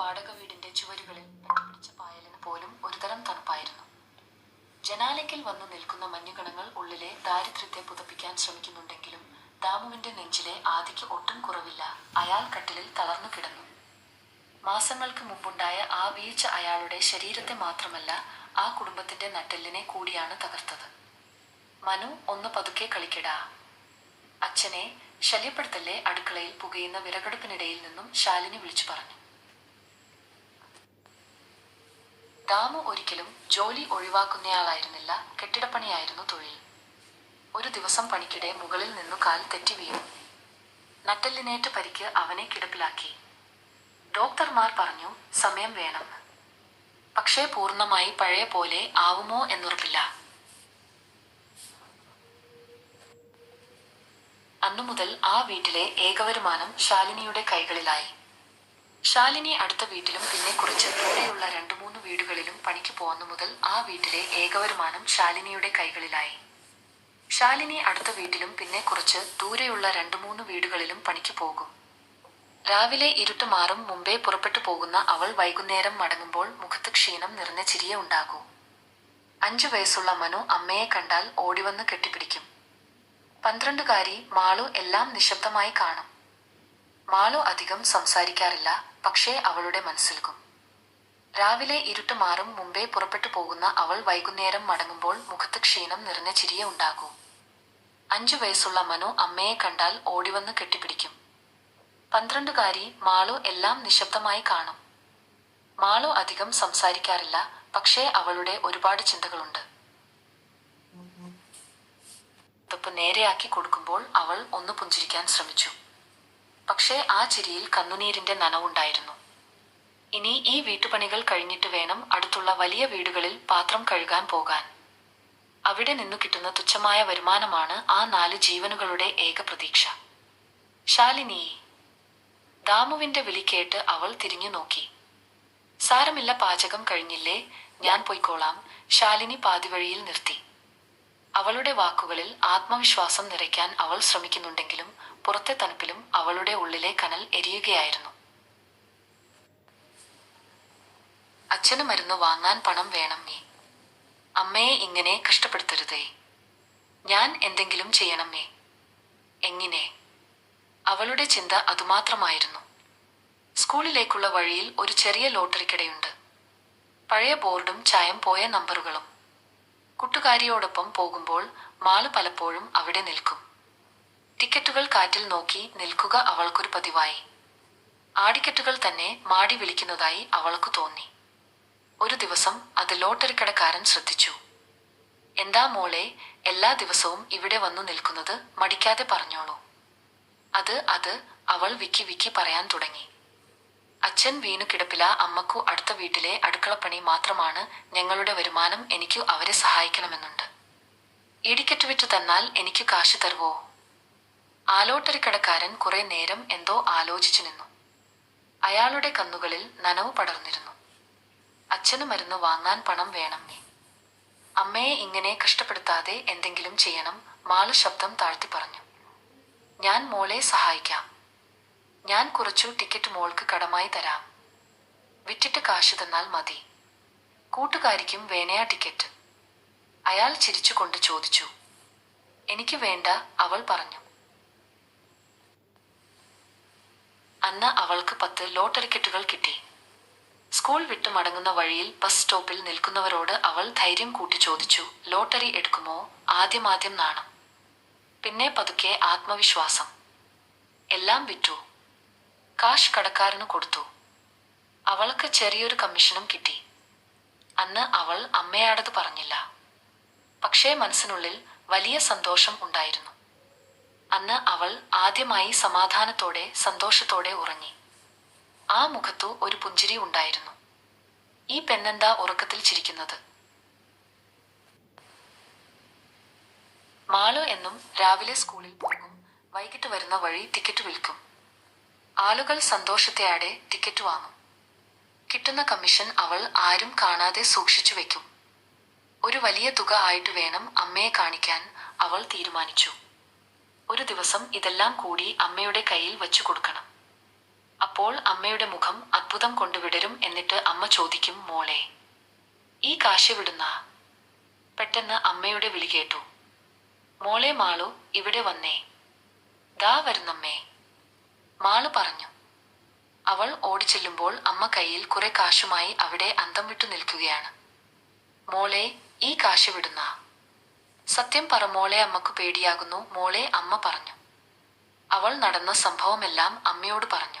വാടക വീടിന്റെ ചുവരുകളിൽ പിടിച്ച പായലിന് പോലും ഒരുതരം തണുപ്പായിരുന്നു. ജനാലയ്ക്കൽ വന്നു നിൽക്കുന്ന മഞ്ഞുകണങ്ങൾ ഉള്ളിലെ ദാരിദ്ര്യത്തെ പുതപ്പിക്കാൻ ശ്രമിക്കുന്നുണ്ടെങ്കിലും ദാമുവിന്റെ നെഞ്ചിലെ ആദിക്ക് ഒട്ടും കുറവില്ല. അയാൾ കട്ടിലിൽ തളർന്നു കിടന്നു. മാസങ്ങൾക്ക് മുമ്പുണ്ടായ ആ വീഴ്ച അയാളുടെ ശരീരത്തെ മാത്രമല്ല ആ കുടുംബത്തിന്റെ നട്ടെല്ലിനെ കൂടിയാണ് തകർത്തത്. മനു ഒന്ന് പതുക്കെ കളിക്കടാ. അച്ഛനെ ശല്യപ്പെടുത്തല്ലേ അടുക്കളയിൽ പുകയുന്ന വിറകടുപ്പിനിടയിൽ നിന്നും ശാലിനി വിളിച്ചു പറഞ്ഞു. ദാമു ഒരിക്കലും ജോലി ഒഴിവാക്കുന്നയാളായിരുന്നില്ല. കെട്ടിടപ്പണിയായിരുന്നു തൊഴിൽ. ഒരു ദിവസം പണിക്കിടെ മുകളിൽ നിന്നു കാൽ തെറ്റി വീണു. നട്ടെല്ലിനേറ്റ പരിക്ക് അവനെ കിടപ്പിലാക്കി. ഡോക്ടർമാർ പറഞ്ഞു സമയം വേണം. പക്ഷേ പൂർണമായി പഴയ പോലെ ആവുമോ എന്നുറപ്പില്ല. അന്നു മുതൽ ആ വീട്ടിലെ ഏകവരുമാനം ശാലിനിയുടെ കൈകളിലായി. ശാലിനി അടുത്ത വീട്ടിലും പിന്നെ കുറച്ച് ദൂരെയുള്ള രണ്ടു മൂന്ന് വീടുകളിലും പണിക്ക് പോകുന്ന മുതൽ ആ വീട്ടിലെ ഏകവരുമാനം ശാലിനിയുടെ കൈകളിലായി. ശാലിനി അടുത്ത വീട്ടിലും പിന്നെ കുറച്ച് ദൂരെയുള്ള രണ്ടു മൂന്ന് വീടുകളിലും പണിക്ക് പോകും. രാവിലെ ഇരുട്ട് മാറും മുമ്പേ പുറപ്പെട്ടു പോകുന്ന അവൾ വൈകുന്നേരം മടങ്ങുമ്പോൾ മുഖത്ത് ക്ഷീണം നിറഞ്ഞ ചിരിയ ഉണ്ടാകൂ. അഞ്ചു വയസ്സുള്ള മനു അമ്മയെ കണ്ടാൽ ഓടിവന്ന് കെട്ടിപ്പിടിക്കും. പന്ത്രണ്ടുകാരി മാളു എല്ലാം നിശബ്ദമായി കാണും. മാളു അധികം സംസാരിക്കാറില്ല. പക്ഷേ അവളുടെ മനസ്സിൽക്കും. രാവിലെ ഇരുട്ട് മാറും മുമ്പേ പുറപ്പെട്ടു പോകുന്ന അവൾ വൈകുന്നേരം മടങ്ങുമ്പോൾ മുഖത്ത് ക്ഷീണം നിറഞ്ഞ ചിരിയ ഉണ്ടാകൂ. അഞ്ചു വയസ്സുള്ള മനു അമ്മയെ കണ്ടാൽ ഓടിവന്ന് കെട്ടിപ്പിടിക്കും. പന്ത്രണ്ടുകാരി മാളു എല്ലാം നിശബ്ദമായി കാണും. മാളു അധികം സംസാരിക്കാറില്ല പക്ഷേ അവളുടെ ഒരുപാട് ചിന്തകളുണ്ട്. തപ്പ് നേരെയാക്കി കൊടുക്കുമ്പോൾ അവൾ ഒന്ന് പുഞ്ചിരിക്കാൻ ശ്രമിച്ചു. പക്ഷേ ആ ചിരിയിൽ കന്നുനീരിന്റെ നനവുണ്ടായിരുന്നു. ഇനി ഈ വീട്ടുപണികൾ കഴിഞ്ഞിട്ട് വേണം അടുത്തുള്ള വലിയ വീടുകളിൽ പാത്രം കഴുകാൻ പോകാൻ. അവിടെ നിന്നു കിട്ടുന്ന തുച്ഛമായ വരുമാനമാണ് ആ നാല് ജീവനുകളുടെ ഏക പ്രതീക്ഷ. ശാലിനി ദാമുവിന്റെ വിളി കേട്ട് അവൾ തിരിഞ്ഞു നോക്കി. സാരമില്ല പാചകം കഴിഞ്ഞില്ലേ? ഞാൻ പോയിക്കോളാം. ശാലിനി പാതിവഴിയിൽ നിർത്തി. അവളുടെ വാക്കുകളിൽ ആത്മവിശ്വാസം നിറയ്ക്കാൻ അവൾ ശ്രമിക്കുന്നുണ്ടെങ്കിലും പുറത്തെ തണുപ്പിലും അവളുടെ ഉള്ളിലെ കനൽ എരിയുകയായിരുന്നു. അച്ഛന് മരുന്ന് വാങ്ങാൻ പണം വേണം നീ. അമ്മയെ ഇങ്ങനെ കഷ്ടപ്പെടുത്തരുതേ. ഞാൻ എന്തെങ്കിലും ചെയ്യണം മേ എങ്ങനെ? അവളുടെ ചിന്ത അതുമാത്രമായിരുന്നു. സ്കൂളിലേക്കുള്ള വഴിയിൽ ഒരു ചെറിയ ലോട്ടറിക്കിടയുണ്ട്. പഴയ ബോർഡും ചായം പോയ നമ്പറുകളും. കൂട്ടുകാരിയോടൊപ്പം പോകുമ്പോൾ മാൾ പലപ്പോഴും അവിടെ നിൽക്കും. ടിക്കറ്റുകൾ കാറ്റിൽ നോക്കി നിൽക്കുക അവൾക്കൊരു പതിവായി. ആടിക്കറ്റുകൾ തന്നെ മാടി വിളിക്കുന്നതായി അവൾക്ക് തോന്നി. ഒരു ദിവസം അത് ലോട്ടറി കടക്കാരൻ ശ്രദ്ധിച്ചു. എന്താ മോളെ എല്ലാ ദിവസവും ഇവിടെ വന്നു നിൽക്കുന്നത് മടിക്കാതെ പറഞ്ഞോളൂ അത് അത് അവൾ വിക്കി വിക്കി പറയാൻ തുടങ്ങി. അച്ഛൻ വീണു കിടപ്പില അമ്മക്കു അടുത്ത വീട്ടിലെ അടുക്കളപ്പണി മാത്രമാണ് ഞങ്ങളുടെ വരുമാനം എനിക്കു അവരെ സഹായിക്കണമെന്നുണ്ട്. ഇടിക്കറ്റ് വിറ്റു തന്നാൽ എനിക്ക് കാശ് തരുവോ? ആലോട്ടരിക്കടക്കാരൻ കുറെ നേരം എന്തോ ആലോചിച്ചു നിന്നു. അയാളുടെ കന്നുകളിൽ നനവ് പടർന്നിരുന്നു. അച്ഛന് മരുന്ന് വാങ്ങാൻ പണം വേണം നീ. അമ്മയെ ഇങ്ങനെ കഷ്ടപ്പെടുത്താതെ എന്തെങ്കിലും ചെയ്യണം മാൾ ശബ്ദം താഴ്ത്തി പറഞ്ഞു. ഞാൻ മോളെ സഹായിക്കാം. ഞാൻ കുറച്ചു ടിക്കറ്റ് മോൾക്ക് കടമായി തരാം. വിറ്റിട്ട് കാശ് തന്നാൽ മതി. കൂട്ടുകാരിക്കും വേണയാ ടിക്കറ്റ്. അയാൾ ചിരിച്ചുകൊണ്ട് ചോദിച്ചു. എനിക്ക് വേണ്ട അവൾ പറഞ്ഞു. അന്ന് അവൾക്ക് പത്ത് ലോട്ടറി ടിക്കറ്റുകൾ കിട്ടി. സ്കൂൾ വിട്ടു മടങ്ങുന്ന വഴിയിൽ ബസ് സ്റ്റോപ്പിൽ നിൽക്കുന്നവരോട് അവൾ ധൈര്യം കൂട്ടി ചോദിച്ചു ലോട്ടറി എടുക്കുമോ? ആദ്യമാദ്യം നാണം. പിന്നെ പതുക്കെ ആത്മവിശ്വാസം. എല്ലാം വിറ്റു. കാശ് കടക്കാരന് കൊടുത്തു. അവൾക്ക് ചെറിയൊരു കമ്മീഷനും കിട്ടി. അന്ന് അവൾ അമ്മയാടത് പറഞ്ഞില്ല. പക്ഷേ മനസ്സിനുള്ളിൽ വലിയ സന്തോഷം ഉണ്ടായിരുന്നു. അന്ന് അവൾ ആദ്യമായി സമാധാനത്തോടെ സന്തോഷത്തോടെ ഉറങ്ങി. ആ മുഖത്തു ഒരു പുഞ്ചിരി ഉണ്ടായിരുന്നു. ഈ പെണ്ണെന്താ ഉറക്കത്തിൽ ചിരിക്കുന്നത്? മാളു എന്നും രാവിലെ സ്കൂളിൽ പോകും വൈകിട്ട് വരുന്ന വഴി ടിക്കറ്റ് വിൽക്കും. ആളുകൾ സന്തോഷത്തെയാടെ ടിക്കറ്റ് വാങ്ങും. കിട്ടുന്ന കമ്മീഷൻ അവൾ ആരും കാണാതെ സൂക്ഷിച്ചു വെക്കും. ഒരു വലിയ തുക ആയിട്ട് വേണം അമ്മയെ കാണിക്കാൻ അവൾ തീരുമാനിച്ചു. ഒരു ദിവസം ഇതെല്ലാം കൂടി അമ്മയുടെ കയ്യിൽ വച്ചു കൊടുക്കണം. അപ്പോൾ അമ്മയുടെ മുഖം അത്ഭുതം കൊണ്ടുവിടരും എന്നിട്ട് അമ്മ ചോദിക്കും മോളെ ഈ കാശ് വിടുന്ന? പെട്ടെന്ന് അമ്മയുടെ വിളി കേട്ടു. മോളെ മാളു ഇവിടെ വന്നേ. ദാ വരുന്നമ്മേ. മാളു പറഞ്ഞു. അവൾ ഓടിച്ചെല്ലുമ്പോൾ അമ്മ കയ്യിൽ കുറെ കാശുമായി അവിടെ അന്തം വിട്ടു നിൽക്കുകയാണ്. മോളെ ഈ കാശ് വിടുന്ന? സത്യം പറ മോളെ അമ്മയ്ക്ക് പേടിയാകുന്നു. മോളെ അമ്മ പറഞ്ഞു. അവൾ നടന്ന സംഭവമെല്ലാം അമ്മയോട് പറഞ്ഞു.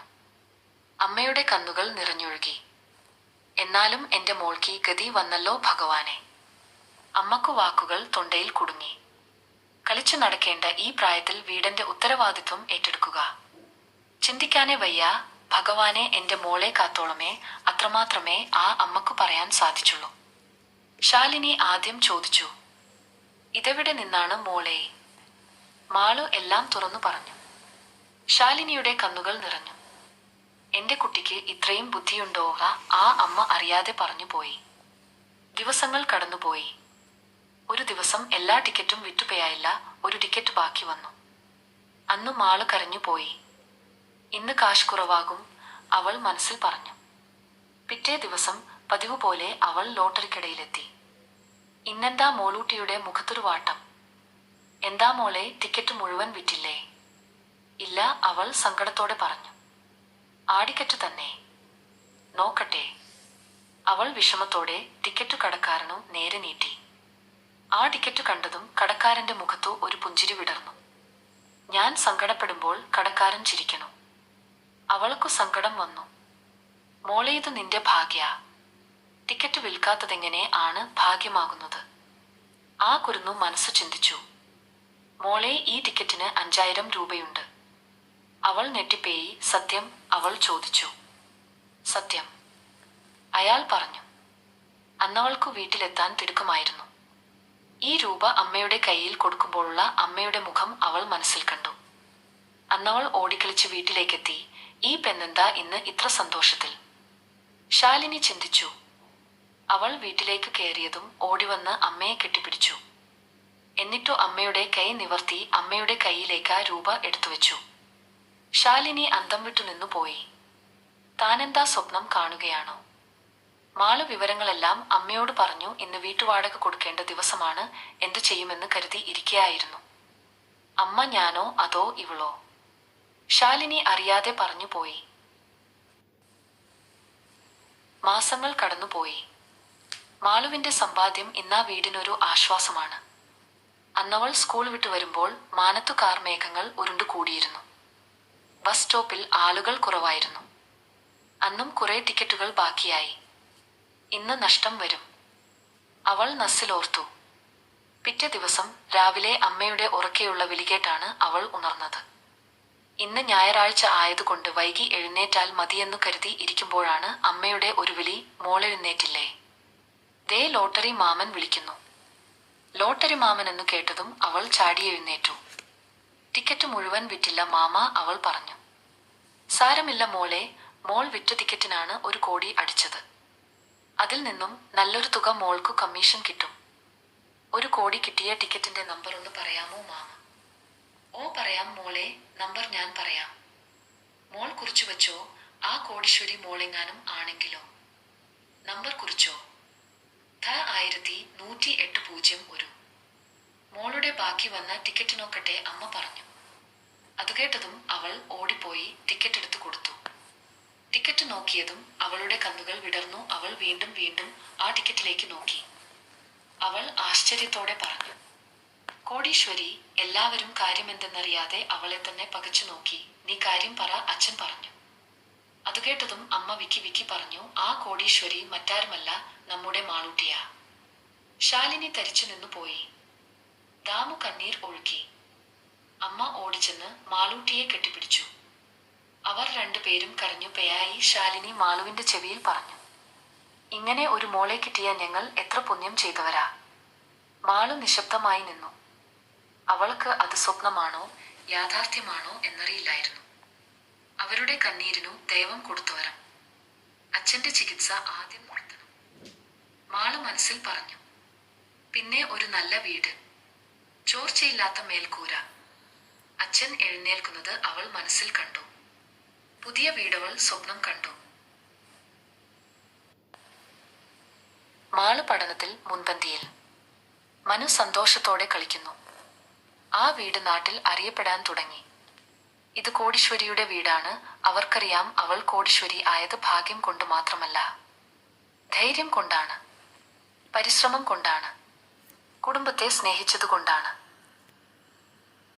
അമ്മയുടെ കണ്ണുകൾ നിറഞ്ഞൊഴുകി. എന്നാലും എന്റെ മോൾക്ക് ഗതി വന്നല്ലോ ഭഗവാനെ. അമ്മക്കു വാക്കുകൾ തൊണ്ടയിൽ കുടുങ്ങി. കളിച്ചു നടക്കേണ്ട ഈ പ്രായത്തിൽ വീടിന്റെ ഉത്തരവാദിത്വം ഏറ്റെടുക്കുക. ചിന്തിക്കാനേ വയ്യ ഭഗവാനെ എന്റെ മോളെ കാത്തോളമേ അത്രമാത്രമേ ആ അമ്മക്കു പറയാൻ സാധിച്ചുള്ളൂ. ശാലിനി ആദ്യം ചോദിച്ചു ഇതെവിടെ നിന്നാണ് മോളെ? മാളു എല്ലാം തുറന്നു പറഞ്ഞു. ശാലിനിയുടെ കണ്ണുകൾ നിറഞ്ഞു. എന്റെ കുട്ടിക്ക് ഇത്രയും ബുദ്ധിയുണ്ടോ ആ അമ്മ അറിയാതെ പറഞ്ഞു പോയി. ദിവസങ്ങൾ കടന്നുപോയി ഒരു ദിവസം എല്ലാ ടിക്കറ്റും വിറ്റുപോയായില്ല ഒരു ടിക്കറ്റ് ബാക്കി വന്നു. അന്ന് മാൾ കരഞ്ഞുപോയി ഇന്ന് കാശ് കുറവാകും അവൾ മനസ്സിൽ പറഞ്ഞു. പിറ്റേ ദിവസം പതിവ് പോലെ അവൾ ലോട്ടറിക്കടയിലെത്തി. ഇന്നെന്താ മോളൂട്ടിയുടെ മുഖത്തൊരു വാട്ടം? എന്താ മോളെ ടിക്കറ്റ് മുഴുവൻ വിറ്റില്ലേ? ഇല്ല അവൾ സങ്കടത്തോടെ പറഞ്ഞു. ആടിക്കറ്റ് തന്നെ. നോക്കട്ടെ. അവൾ വിഷമത്തോടെ ടിക്കറ്റ് കടക്കാരനു നേരെ നീട്ടി. ആ ടിക്കറ്റ് കണ്ടതും കടക്കാരന്റെ മുഖത്തു ഒരു പുഞ്ചിരി വിടർന്നു. ഞാൻ സങ്കടപ്പെടുമ്പോൾ കടക്കാരൻ ചിരിക്കണു. അവൾക്കു സങ്കടം വന്നു. മോളെ ഇത് നിന്റെ ഭാഗ്യ. ടിക്കറ്റ് വിൽക്കാത്തതെങ്ങനെ ആണ് ഭാഗ്യമാകുന്നത്? ആ കുരുന്നു മനസ്സ് ചിന്തിച്ചു. മോളെ ഈ ടിക്കറ്റിന് അഞ്ചായിരം രൂപയുണ്ട്. അവൾ നെറ്റിപ്പേയി സത്യം അവൾ ചോദിച്ചു. സത്യം. അയാൾ പറഞ്ഞു. അന്നവൾക്കു വീട്ടിലെത്താൻ തിടുക്കമായിരുന്നു. ഈ രൂപ അമ്മയുടെ കയ്യിൽ കൊടുക്കുമ്പോഴുള്ള അമ്മയുടെ മുഖം അവൾ മനസ്സിൽ കണ്ടു. അന്നവൾ ഓടിക്കളിച്ച് വീട്ടിലേക്കെത്തി. ഈ പെണ്ണെന്താ ഇന്ന് ഇത്ര സന്തോഷത്തിൽ? ശാലിനി ചിന്തിച്ചു. അവൾ വീട്ടിലേക്ക് കയറിയതും ഓടിവന്ന് അമ്മയെ കെട്ടിപ്പിടിച്ചു. എന്നിട്ടു അമ്മയുടെ കൈ നിവർത്തി അമ്മയുടെ കൈയിലേക്ക് രൂപ എടുത്തുവെച്ചു. ശാലിനി അന്തം വിട്ടു നിന്നു പോയി. താനെന്താ സ്വപ്നം കാണുകയാണോ? മാളു വിവരങ്ങളെല്ലാം അമ്മയോട് പറഞ്ഞു ഇന്ന് വീട്ടുവാടക കൊടുക്കേണ്ട ദിവസമാണ് എന്തു ചെയ്യുമെന്ന് കരുതി ഇരിക്കുകയായിരുന്നു അമ്മ ഞാനോ അതോ ഇവളോ? ശാലിനി അറിയാതെ പറഞ്ഞു പോയി. മാസങ്ങൾ കടന്നുപോയി. മാളുവിന്റെ സമ്പാദ്യം ഇന്നാ വീടിനൊരു ആശ്വാസമാണ്. അന്നവൾ സ്കൂൾ വിട്ടു വരുമ്പോൾ മാനത്തു ഉരുണ്ടു കൂടിയിരുന്നു. ബസ് സ്റ്റോപ്പിൽ ആളുകൾ കുറവായിരുന്നു. അന്നും കുറെ ടിക്കറ്റുകൾ ബാക്കിയായി. ഇന്ന് നഷ്ടം വരും. അവൾ നസ്സിലോർത്തു. പിറ്റേ ദിവസം രാവിലെ അമ്മയുടെ ഉറക്കെയുള്ള വിളികേട്ടാണ് അവൾ ഉണർന്നത്. ഇന്ന് ഞായറാഴ്ച ആയതുകൊണ്ട് വൈകി എഴുന്നേറ്റാൽ മതിയെന്നു കരുതി ഇരിക്കുമ്പോഴാണ് അമ്മയുടെ ഒരു വിളി മോളെഴുന്നേറ്റില്ലേ? ദേ ലോട്ടറി മാമൻ വിളിക്കുന്നു. ലോട്ടറി മാമൻ എന്ന് കേട്ടതും അവൾ ചാടി എഴുന്നേറ്റു. ടിക്കറ്റ് മുഴുവൻ വിറ്റില്ല മാമ അവൾ പറഞ്ഞു. സാരമില്ല മോളെ മോൾ വിറ്റ ടിക്കറ്റിനാണ് ഒരു കോടി അടിച്ചത്. അതിൽ നിന്നും നല്ലൊരു തുക മോൾക്കു കമ്മീഷൻ കിട്ടും. ഒരു കോടി കിട്ടിയ ടിക്കറ്റിന്റെ നമ്പർ ഒന്ന് പറയാമോ മാമ? ഓ പറയാം മോളെ നമ്പർ ഞാൻ പറയാം. മോൾ കുറിച്ചു വച്ചോ ആ കോടീശ്വരി മോളെങ്ങാനും ആണെങ്കിലോ നമ്പർ കുറിച്ചോ ധ ആയിരത്തി നൂറ്റി എട്ട് പൂജ്യം ഒരു. മോളുടെ ബാക്കി വന്ന ടിക്കറ്റ് നോക്കട്ടെ അമ്മ പറഞ്ഞു. അത് കേട്ടതും അവൾ ഓടിപ്പോയി ടിക്കറ്റ് എടുത്തു കൊടുത്തു. ടിക്കറ്റ് നോക്കിയതും അവളുടെ കണ്ണുകൾ വിടർന്നു അവൾ വീണ്ടും വീണ്ടും ആ ടിക്കറ്റിലേക്ക് നോക്കി. അവൾ ആശ്ചര്യത്തോടെ പറഞ്ഞു. കോടീശ്വരി എല്ലാവരും കാര്യമെന്തെന്നറിയാതെ അവളെ തന്നെ പകച്ചു നോക്കി. നീ കാര്യം പറ അച്ഛൻ പറഞ്ഞു. അത് കേട്ടതും അമ്മ വിക്കി വിക്കി പറഞ്ഞു ആ കോടീശ്വരി മറ്റാരുമല്ല നമ്മുടെ മാളൂട്ടിയ. ശാലിനി തരിച്ചു നിന്നു പോയി. ദാമു കണ്ണീർ ഒഴുക്കി. അമ്മ ഓടിച്ചെന്ന് മാളൂട്ടിയെ കെട്ടിപ്പിടിച്ചു. അവർ രണ്ടുപേരും കരഞ്ഞു പെയായി ശാലിനി മാളുവിന്റെ ചെവിയിൽ പറഞ്ഞു. ഇങ്ങനെ ഒരു മോളെ കിട്ടിയ ഞങ്ങൾ എത്ര പുണ്യം ചെയ്തവരാ. മാളു നിശബ്ദമായി നിന്നു. അവൾക്ക് അത് സ്വപ്നമാണോ യാഥാർത്ഥ്യമാണോ എന്നറിയില്ലായിരുന്നു. അവരുടെ കണ്ണീരിനു ദൈവം കൊടുത്തുവരം അച്ഛന്റെ ചികിത്സ ആദ്യം നടത്തണം. മാളു മനസ്സിൽ പറഞ്ഞു. പിന്നെ ഒരു നല്ല വീട്. ചോർച്ചയില്ലാത്ത മേൽക്കൂര. അച്ഛൻ എഴുന്നേൽക്കുന്നത് അവൾ മനസ്സിൽ കണ്ടു. പുതിയ വീടവൾ സ്വപ്നം കണ്ടു. മാൾ പഠനത്തിൽ മുൻപന്തിയിൽ. മനു സന്തോഷത്തോടെ കളിക്കുന്നു. ആ വീട് നാട്ടിൽ അറിയപ്പെടാൻ തുടങ്ങി. ഇത് കോടീശ്വരിയുടെ വീടാണ്. അവർക്കറിയാം അവൾ കോടീശ്വരി ആയത് ഭാഗ്യം കൊണ്ട് മാത്രമല്ല. ധൈര്യം കൊണ്ടാണ്. പരിശ്രമം കൊണ്ടാണ്. കുടുംബത്തെ സ്നേഹിച്ചതുകൊണ്ടാണ്.